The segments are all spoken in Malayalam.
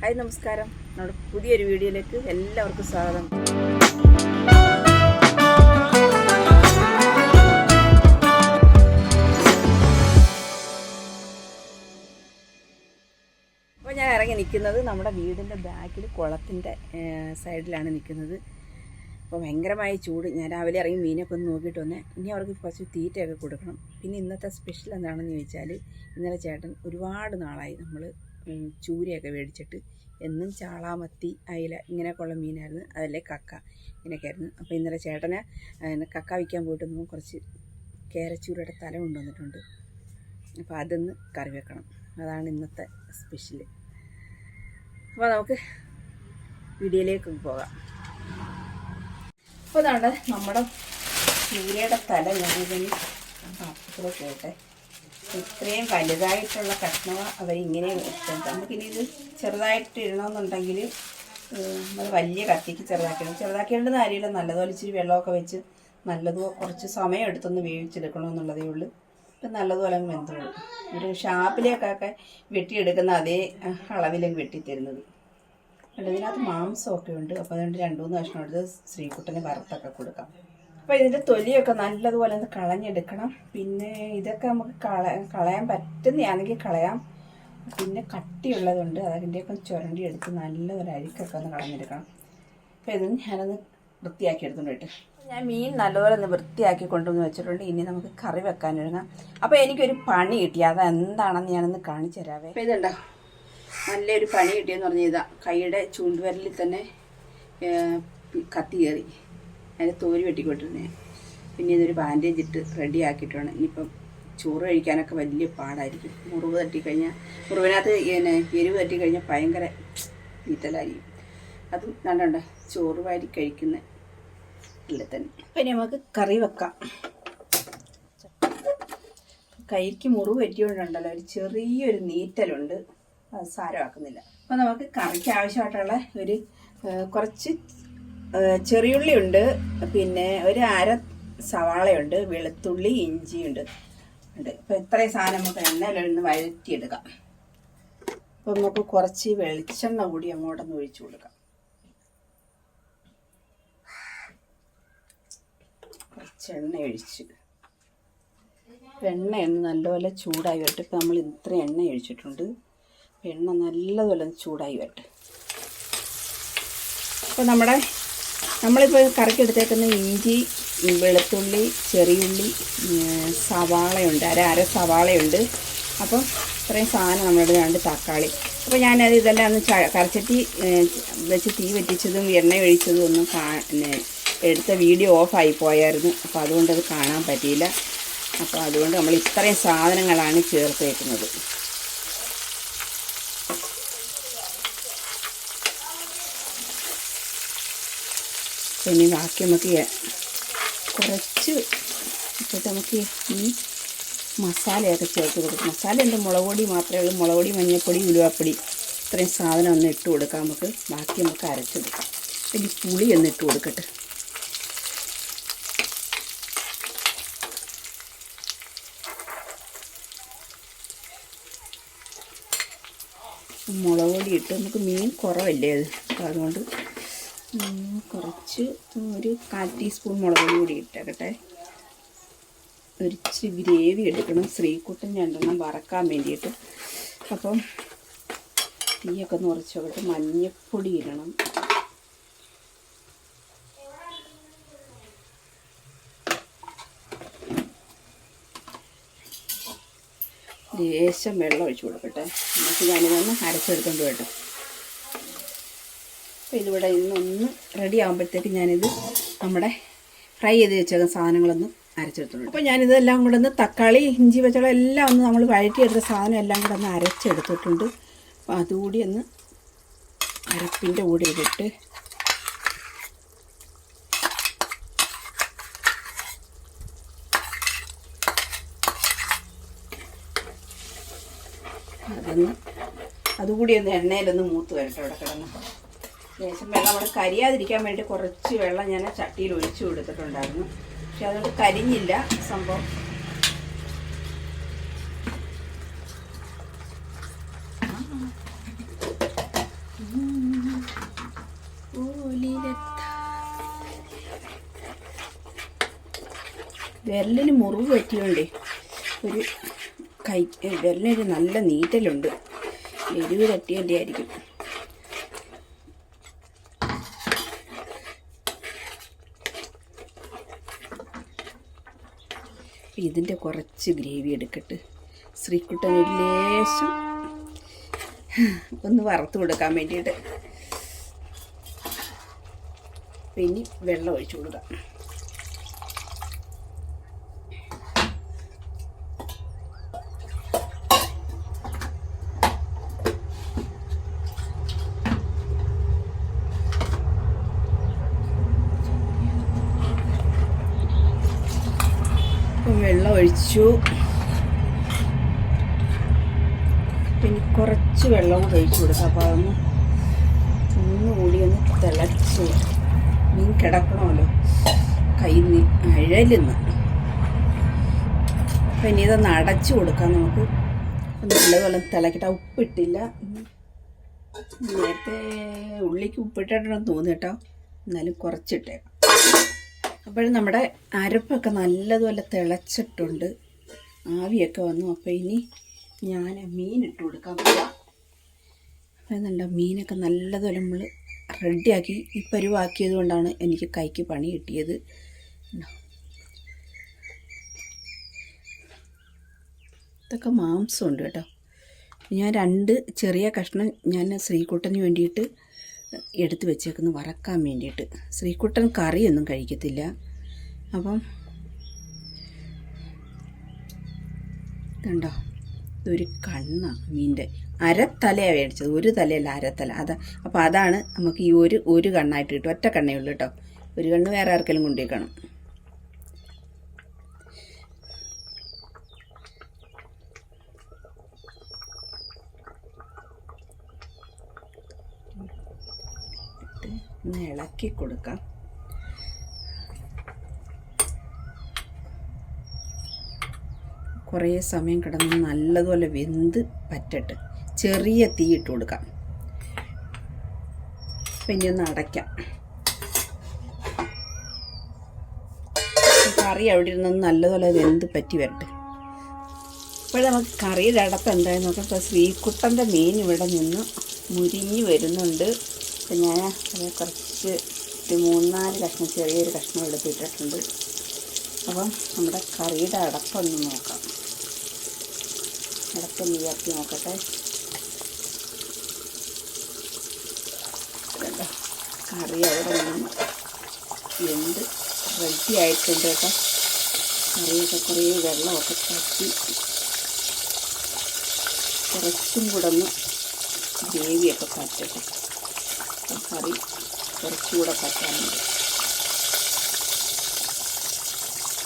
ഹായ് നമസ്കാരം. നമ്മുടെ പുതിയൊരു വീഡിയോയിലേക്ക് എല്ലാവർക്കും സ്വാഗതം. അപ്പോൾ ഞാൻ ഇറങ്ങി നിൽക്കുന്നത് നമ്മുടെ വീടിന്റെ ബാക്കിൽ കുളത്തിന്റെ സൈഡിലാണ് നിൽക്കുന്നത്. അപ്പോൾ ഭയങ്കരമായ ചൂട്. ഞാൻ രാവിലെ ഇറങ്ങി മീനൊക്കെ ഒന്ന് നോക്കിയിട്ട് വന്നേ. ഇനി അവർക്ക് കുറച്ച് തീറ്റയൊക്കെ കൊടുക്കണം. പിന്നെ ഇന്നത്തെ സ്പെഷ്യൽ എന്താണെന്ന് ചോദിച്ചാൽ ഇന്നലെ ചേട്ടൻ ഒരുപാട് നാളായി നമ്മൾ ചൂരയൊക്കെ മേടിച്ചിട്ട് എന്നും ചാളാമത്തി അയില ഇങ്ങനെയൊക്കെയുള്ള മീനായിരുന്നു. അതല്ലേ കക്ക ഇങ്ങനെയൊക്കെയായിരുന്നു അപ്പോൾ ഇന്നലെ ചേട്ടനെ കക്ക വിൽക്കാൻ പോയിട്ട് നമ്മൾ കുറച്ച് കേരച്ചൂരയുടെ തല കൊണ്ടുവന്നിട്ടുണ്ട്. അപ്പോൾ അതൊന്ന് കറി വെക്കണം. അതാണ് ഇന്നത്തെ സ്പെഷ്യൽ അപ്പോൾ നമുക്ക് വീഡിയോയിലേക്ക് പോകാം. അപ്പോൾ അതാണ് നമ്മുടെ ചൂരയുടെ തല ഞാൻ അപ്പോൾ കേട്ടെ ഇത്രയും വലുതായിട്ടുള്ള കഷ്ണവ അവരിങ്ങനെ വെച്ചിട്ടുണ്ട് നമുക്കിനി ഇത് ചെറുതായിട്ട് ഇടണമെന്നുണ്ടെങ്കിൽ നമ്മൾ വലിയ കത്തിക്ക് ചെറുതാക്കണം ചെറുതാക്കേണ്ടത് കാര്യമില്ല. നല്ലതുപോലെ ഇച്ചിരി വെള്ളമൊക്കെ വെച്ച് നല്ലതുപോലെ കുറച്ച് സമയം എടുത്തൊന്ന് വേവിച്ചെടുക്കണമെന്നുള്ളതേ ഉള്ളൂ. ഇപ്പം നല്ലതുപോലെ അങ്ങ് ഒരു ഷാപ്പിലേക്കൊക്കെ വെട്ടിയെടുക്കുന്ന അതേ അളവിലങ്ങ് വെട്ടിത്തരുന്നത്. അതിനകത്ത് മാംസമൊക്കെ ഉണ്ട്. അപ്പോൾ അതുകൊണ്ട് രണ്ട് മൂന്ന് കഷ്ണം എടുത്ത് ശ്രീകുട്ടന് വറുത്തൊക്കെ കൊടുക്കാം. അപ്പോൾ ഇതിന്റെ തൊലിയൊക്കെ നല്ലതുപോലെ ഒന്ന് കളഞ്ഞെടുക്കണം. പിന്നെ ഇതൊക്കെ നമുക്ക് കള കളയാൻ പറ്റുന്നതാണെങ്കിൽ കളയാം. പിന്നെ കട്ടിയുള്ളതുണ്ട്. അതിന്റെയൊക്കെ ചുരണ്ടി എടുത്ത് നല്ലൊരു അരിക്കൊക്കെ ഒന്ന് കളഞ്ഞെടുക്കണം. അപ്പോൾ ഇതൊന്ന് ഞാനൊന്ന് വൃത്തിയാക്കി എടുത്തുകൊണ്ട് ഞാൻ മീൻ നല്ലപോലെ ഒന്ന് വൃത്തിയാക്കി കൊണ്ടുവന്ന് വെച്ചിട്ടുണ്ട്. ഇനി നമുക്ക് കറി വെക്കാൻ ഒരുങ്ങാം. അപ്പോൾ എനിക്കൊരു പണി കിട്ടി. അത് എന്താണെന്ന് ഞാനൊന്ന് കാണിച്ചു തരാവേ. അപ്പോൾ ഇതുണ്ടോ? നല്ലൊരു പണി കിട്ടിയെന്ന് പറഞ്ഞാൽ ഇതാ കൈയുടെ ചൂണ്ടുവരലിൽ തന്നെ കത്തി കയറി. അതിന്റെ തോൽ വെട്ടിക്കൊണ്ടിരുന്നേ. പിന്നെ ഇതൊരു ബാൻഡേജ് ഇട്ട് റെഡി ആക്കിയിട്ടാണ്. ഇനിയിപ്പം ചോറ് കഴിക്കാനൊക്കെ വലിയ പാടായിരിക്കും. മുറിവ് തട്ടിക്കഴിഞ്ഞാൽ മുറിവിനകത്ത് പിന്നെ എരിവ് തട്ടിക്കഴിഞ്ഞാൽ ഭയങ്കര നീറ്റലായിരിക്കും അതും കണ്ടണ്ട ചോറ് വാരി കഴിക്കുന്ന ഇല്ല തന്നെ. പിന്നെ നമുക്ക് കറി വെക്കാം. കൈക്ക് മുറിവ് പറ്റിയോണ്ടുണ്ടല്ലോ ഒരു ചെറിയൊരു നീറ്റലുണ്ട്. സാരമാക്കുന്നില്ല. അപ്പോൾ നമുക്ക് കറിക്ക് ആവശ്യമായിട്ടുള്ള ഒരു കുറച്ച് ചെറിയുള്ളി ഉണ്ട് പിന്നെ ഒരു അര സവാളയുണ്ട് വെളുത്തുള്ളി ഇഞ്ചിയുണ്ട്. ഉണ്ട്. അപ്പോൾ ഇത്രയും സാധനം നമുക്ക് എണ്ണയിലൊന്ന് വഴറ്റിയെടുക്കാം. അപ്പം നമുക്ക് കുറച്ച് വെളിച്ചെണ്ണ കൂടി അങ്ങോട്ടൊന്ന് ഒഴിച്ചു കൊടുക്കാം. കുറച്ച് എണ്ണ ഒഴിച്ച്. എണ്ണ ഒന്ന് നല്ലപോലെ ചൂടായി വരട്ടെ. ഇപ്പം നമ്മൾ ഇത്ര എണ്ണ ഒഴിച്ചിട്ടുണ്ട്. എണ്ണ നല്ലതുപോലെ ചൂടായി വരട്ടെ. അപ്പോൾ നമ്മുടെ നമ്മളിപ്പോൾ കറക്കി എടുത്തേക്കുന്ന ഇഞ്ചി വെളുത്തുള്ളി ചെറിയുള്ളി സവാളയുണ്ട്. അര അര സവാളയുണ്ട്. അപ്പം ഇത്രയും സാധനം നമ്മളുടെ രണ്ട് തക്കാളി. അപ്പോൾ ഞാനത് ഇതെല്ലാം ഒന്ന് ച- വെച്ച് തീ വെറ്റിച്ചതും എണ്ണ ഒഴിച്ചതും ഒന്നും കാ എടുത്ത വീഡിയോ ഓഫായി പോയായിരുന്നു. അപ്പോൾ അതുകൊണ്ട് അത് കാണാൻ പറ്റിയില്ല. അപ്പോൾ അതുകൊണ്ട് നമ്മൾ ഇത്രയും സാധനങ്ങളാണ് ചേർത്തേക്കുന്നത്. ഇനി ബാക്കി നമുക്ക് കുറച്ച് ഇപ്പോഴത്തെ നമുക്ക് ഈ മസാലയൊക്കെ ചേർത്ത് കൊടുക്കും. മസാല ഉണ്ട് മുളക് പൊടി മാത്രമേ ഉള്ളൂ. മുളക് പൊടി മഞ്ഞൾപ്പൊടി ഉലുവാപ്പൊടി ഇത്രയും സാധനം ഒന്ന് ഇട്ട് കൊടുക്കാം നമുക്ക്. ബാക്കി നമുക്ക് അരച്ചെടുക്കാം. ഇനി പുളി ഒന്ന് ഇട്ട് കൊടുക്കട്ടെ. മുളക് പൊടി ഇട്ട് നമുക്ക് മീൻ കുറവല്ലേ അത്? അതുകൊണ്ട് കുറച്ച് ഒരു കാൽ ടീസ്പൂൺ മുളക് കൂടി ഇട്ടേക്കട്ടെ ഒരു ഇച്ചിരി ഗ്രേവി എടുക്കണം. ശ്രീക്കുട്ടൻ രണ്ടെണ്ണം വറക്കാൻ വേണ്ടിയിട്ട്. അപ്പം തീയൊക്കെ ഒന്ന് കുറച്ച് നോക്കട്ടെ മഞ്ഞപ്പൊടി ഇടണം. ലേശം വെള്ളം ഒഴിച്ച് കൊടുക്കട്ടെ. നമുക്ക് ഞാനിതൊന്ന് അരച്ചെടുത്തോണ്ട് കേട്ടോ അപ്പോൾ ഇതിവിടെ ഇന്നൊന്ന് റെഡി ആകുമ്പോഴത്തേക്ക് ഞാനിത് നമ്മുടെ ഫ്രൈ ചെയ്ത് വെച്ചേക്കുന്ന സാധനങ്ങളൊന്നും അരച്ചെടുത്തുള്ളൂ അപ്പോൾ ഞാനിതെല്ലാം കൂടെ ഒന്ന് തക്കാളി ഇഞ്ചി വെച്ചോളം എല്ലാം ഒന്ന് നമ്മൾ വഴറ്റിയെടുത്ത സാധനം എല്ലാം കൂടെ ഒന്ന് അരച്ചെടുത്തിട്ടുണ്ട്. അപ്പോൾ അതുകൂടി ഒന്ന് അരപ്പിന്റെ കൂടെ ഇട്ടിട്ട് അതൊന്ന് അതുകൂടി ഒന്ന് എണ്ണയിലൊന്ന് മൂത്ത് വരട്ടെ അവിടെ കിടന്ന്. ശേഷം വെള്ളം നമ്മൾ കരിയാതിരിക്കാൻ വേണ്ടി കുറച്ച് വെള്ളം ഞാൻ ചട്ടിയിൽ ഒഴിച്ചു കൊടുത്തിട്ടുണ്ടായിരുന്നു. പക്ഷെ അതുകൊണ്ട് കരിഞ്ഞില്ല സംഭവം. വിരലിന് മുറിവ് പറ്റിയോണ്ടേ ഒരു കൈ വിരലിനൊരു നല്ല നീറ്റലുണ്ട്. എരിവ് തട്ടിയതിന്റെ ആയിരിക്കും. ഇതിന്റെ കുറച്ച് ഗ്രേവി എടുക്കട്ട്. ശ്രീക്കുട്ടൻ ഒരു ലേശം ഒന്ന് വറുത്ത് കൊടുക്കാൻ വേണ്ടിയിട്ട്. പിന്നെ വെള്ളം ഒഴിച്ചു കൊടുക്കാം. വെള്ളം ഒഴിച്ചു. പിന്നെ കുറച്ച് വെള്ളം കൂടെ ഒഴിച്ചു കൊടുക്കാം. അപ്പോൾ അതൊന്ന് ഒന്നുകൂടി ഒന്ന് തിളച്ച് മീൻ കിടക്കണമല്ലോ. കയ്യിൽ അഴലുന്ന്. അപ്പം ഇനി ഇതൊന്ന് അടച്ചു കൊടുക്കാം നമുക്ക്. നല്ലപോലെ തിളക്കിട്ട്. ഉപ്പിട്ടില്ല. നേരത്തെ ഉള്ളിക്ക് ഉപ്പിട്ടിട്ടുണ്ടെന്ന് തോന്നിട്ടോ എന്നാലും കുറച്ചിട്ടേക്കാം അപ്പോഴും നമ്മുടെ അരപ്പൊക്കെ നല്ലതുപോലെ തിളച്ചിട്ടുണ്ട്. ആവിയൊക്കെ വന്നു. അപ്പോൾ ഇനി ഞാൻ മീൻ ഇട്ട് കൊടുക്കാൻ പോവാം. എന്നുണ്ട മീനൊക്കെ നല്ലതുപോലെ നമ്മൾ റെഡിയാക്കി ഈ പരുവാക്കിയത് കൊണ്ടാണ് എനിക്ക് കൈക്ക് പണി കിട്ടിയത്? ഇതൊക്കെ മാംസമുണ്ട് കേട്ടോ. ഞാൻ രണ്ട് ചെറിയ കഷ്ണം ഞാൻ ശ്രീകുട്ടന് വേണ്ടിയിട്ട് എടുത്ത് വെച്ചേക്കുന്നു വറക്കാൻ വേണ്ടിയിട്ട്. ശ്രീക്കുട്ടൻ കറിയൊന്നും കഴിക്കത്തില്ല. അപ്പം ഇതുണ്ടോ ഇതൊരു കണ്ണാണ് മീന്റെ അരത്തലയാണ് മേടിച്ചത്. ഒരു തലയല്ല അരത്തല. അത് അപ്പോൾ അതാണ് നമുക്ക് ഈ ഒരു ഒരു കണ്ണായിട്ട് കിട്ടും. ഒറ്റ കണ്ണേ ഉള്ളൂ കേട്ടോ. ഒരു കണ്ണ് വേറെ ആർക്കെങ്കിലും കൊണ്ടുപോയിക്കണം ഇട്ട് ഒന്ന് ഇളക്കി കൊടുക്കാം. കുറേ സമയം കിടന്ന് നല്ലതുപോലെ വെന്ത് പറ്റട്ട്. ചെറിയ തീ ഇട്ട് കൊടുക്കാം. പിന്നെ ഒന്ന് അടയ്ക്കാം. കറി അവിടെ ഇരുന്ന് നല്ലതുപോലെ വെന്ത് പറ്റി വരട്ടെ. ഇപ്പോൾ നമുക്ക് കറിയുടെ അടപ്പ് എന്തായെന്ന് നോക്കാം. ശ്രീകുട്ടന്റെ മീൻ ഇവിടെ നിന്ന് മുരിഞ്ഞ് വരുന്നുണ്ട്. അപ്പം ഞാൻ അത് കുറച്ച് ഒരു മൂന്നാൽ കഷ്ണം ചെറിയൊരു കഷ്ണം എടുത്തിട്ടിട്ടുണ്ട്. അപ്പം നമ്മുടെ കറിയുടെ അടപ്പൊന്ന് നോക്കാം. അടപ്പൊന്ന് ഉയർത്തി നോക്കട്ടെ. കറി അവിടെ നിന്ന് എന്ത് റെഡി ആയിട്ടുണ്ട് കേട്ടോ. കറിയൊക്കെ കുറേ വെള്ളമൊക്കെ തട്ടി കുറച്ചും കൂടെ ഒന്ന് ഗ്രേവിയൊക്കെ പറ്റട്ടെ കറി കുറച്ചുകൂടെ പറ്റാനുണ്ട്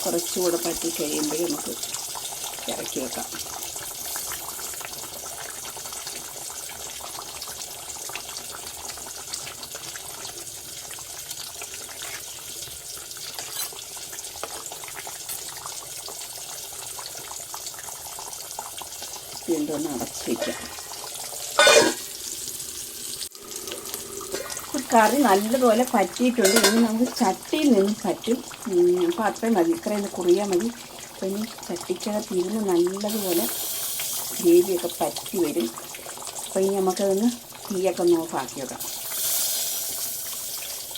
കുറച്ചുകൂടെ പറ്റി കഴിയുമ്പോഴേ നമുക്ക് ഇറക്കി വെക്കാം. വീണ്ടും അടച്ച് വയ്ക്കാം ഇപ്പൊ കറി നല്ലതുപോലെ പറ്റിയിട്ടുണ്ട്. ഇനി നമുക്ക് ചട്ടിയിൽ നിന്ന് പറ്റും. അപ്പോൾ അത്രയും മതി. ഇത്രയും കുറിയാൽ മതി. അപ്പോൾ ഇനി ചട്ടിക്കകത്ത് ഇരുന്ന് നല്ലതുപോലെ ഗ്രേവിയൊക്കെ പറ്റി വരും. അപ്പോൾ ഇനി നമുക്കതൊന്ന് തീയൊക്കെ ഒന്ന് ഓഫാക്കി വെക്കാം.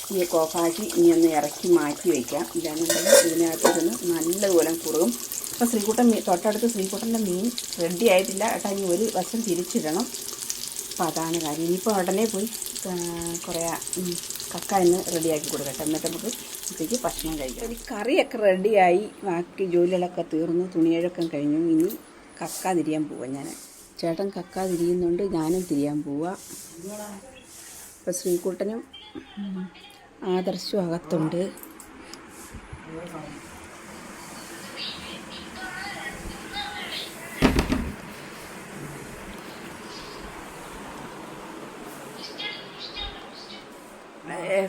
തീയൊക്കെ ഓഫാക്കി ഇനി ഒന്ന് ഇറക്കി മാറ്റി വയ്ക്കാം ഇല്ലാന്നുണ്ടെങ്കിൽ ഇതിനകത്തൊന്ന് നല്ലതുപോലെ കുറുകും. അപ്പോൾ മീൻ തൊട്ടടുത്ത് ശ്രീകുട്ടന്റെ മീൻ റെഡി ആയിട്ടില്ല. ഏട്ടാ ഇനി ഒരു വശം തിരിച്ചിടണം. അപ്പോൾ അതാണ് കാര്യം. ഇനിയിപ്പോൾ ഉടനെ പോയി കുറേ കക്ക എന്ന് റെഡിയാക്കി കൊടുക്കട്ടെ. എന്നിട്ട് നമുക്ക് ഉച്ചയ്ക്ക് ഭക്ഷണം കഴിക്കാം. ഒരു കറിയൊക്കെ റെഡിയായി. ബാക്കി ജോലികളൊക്കെ തീർന്നു. തുണിയഴക്കം കഴിഞ്ഞു. ഇനി കക്ക തിരിയാൻ പോവാം ഞാൻ ചേട്ടൻ കക്ക തിരിയുന്നുണ്ട്. ഞാനും തിരിയാൻ പോവാ. അപ്പോൾ ശ്രീകുട്ടനും ആദർശവും അകത്തുണ്ട്.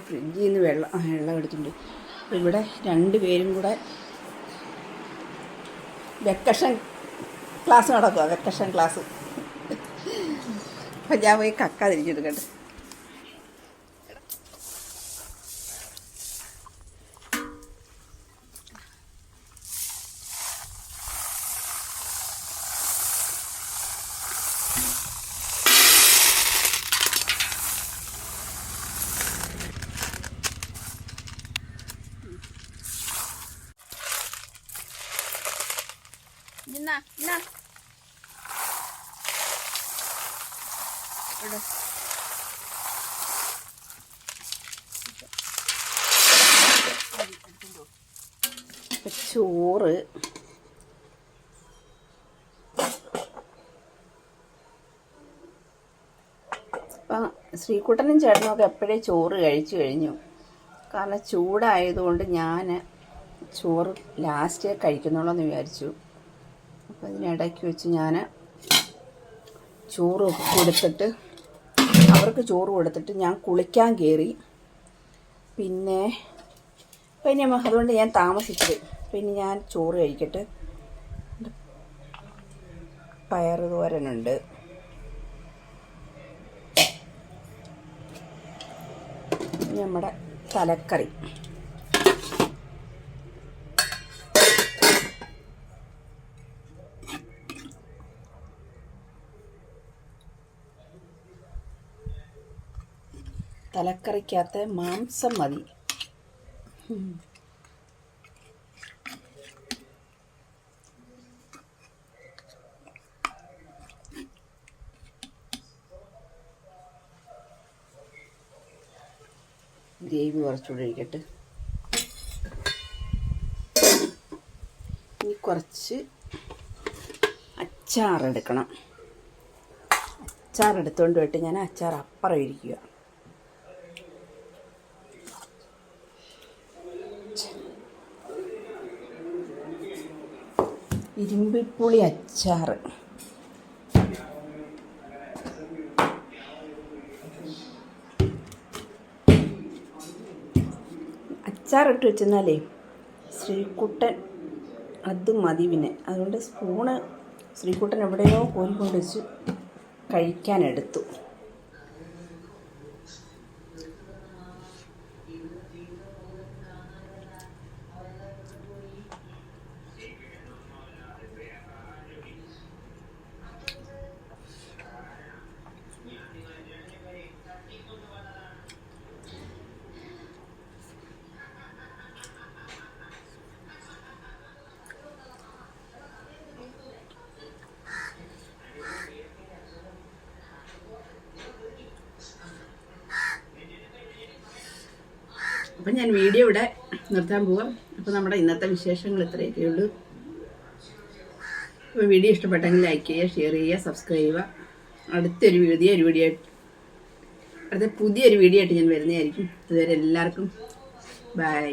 ഫ്രിഡ്ജിൽ നിന്ന് വെള്ളം വെള്ളം എടുത്തിട്ടുണ്ട്. ഇവിടെ രണ്ട് പേരും കൂടെ വെക്കഷൻ ക്ലാസ് നടക്കുക വെക്കഷൻ ക്ലാസ്. അപ്പം ഞാൻ പോയി കക്ക തിരിച്ചെടുക്കട്ടെ ചോറ്. ശ്രീക്കുട്ടനും ശ്രീകുട്ടനും ചേട്ടനും ഒക്കെ എപ്പോഴേ ചോറ് കഴിച്ചു കഴിഞ്ഞു? കാരണം ചൂടായതുകൊണ്ട് ഞാൻ ചോറ് ലാസ്റ്റ് കഴിക്കുന്നുള്ളൂ എന്ന് വിചാരിച്ചു. അപ്പം ഇതിനിടയ്ക്ക് വെച്ച് ഞാൻ ചോറ് കൊടുത്തിട്ട് അവർക്ക് ചോറ് കൊടുത്തിട്ട് ഞാൻ കുളിക്കാൻ കയറി പിന്നെ പിന്നെ അതുകൊണ്ട് ഞാൻ താമസിച്ചത് പിന്നെ ഞാൻ ചോറ് കഴിക്കട്ടെ. പയറ് തോരനുണ്ട്. നമ്മുടെ തലക്കറി. തലക്കറിക്കകത്ത് മാംസം മതി. ഗ്രേവി കുറച്ചുകൂടെ ഒഴിക്കട്ടെ. ഇനി കുറച്ച് അച്ചാറെടുക്കണം. അച്ചാർ എടുത്തുകൊണ്ട് പോയിട്ട് ഞാൻ അച്ചാർ അപ്പുറം ഇരിക്കുക ഇരുമ്പിപ്പുളി അച്ചാർ അച്ചാർ ഇട്ട് വെച്ചെന്നാലേ ശ്രീകുട്ടൻ അത് മതി പിന്നെ. അതുകൊണ്ട് സ്പൂണ് ശ്രീകുട്ടൻ എവിടെയോ കോരിക്കൊണ്ട് വെച്ച് കഴിക്കാനെടുത്തു. അപ്പം ഞാൻ വീഡിയോ ഇവിടെ നിർത്താൻ പോവാം. അപ്പോൾ നമ്മുടെ ഇന്നത്തെ വിശേഷങ്ങൾ ഇത്രയൊക്കെ ഉള്ളൂ. അപ്പോൾ വീഡിയോ ഇഷ്ടപ്പെട്ടെങ്കിൽ ലൈക്ക് ചെയ്യുക ഷെയർ ചെയ്യുക സബ്സ്ക്രൈബ് ചെയ്യുക. അടുത്തൊരു വീഡിയോ ഒരു വീഡിയോ അടുത്ത പുതിയൊരു വീഡിയോ ആയിട്ട് ഞാൻ വരുന്നതായിരിക്കും. അതുവരെ എല്ലാവർക്കും ബൈ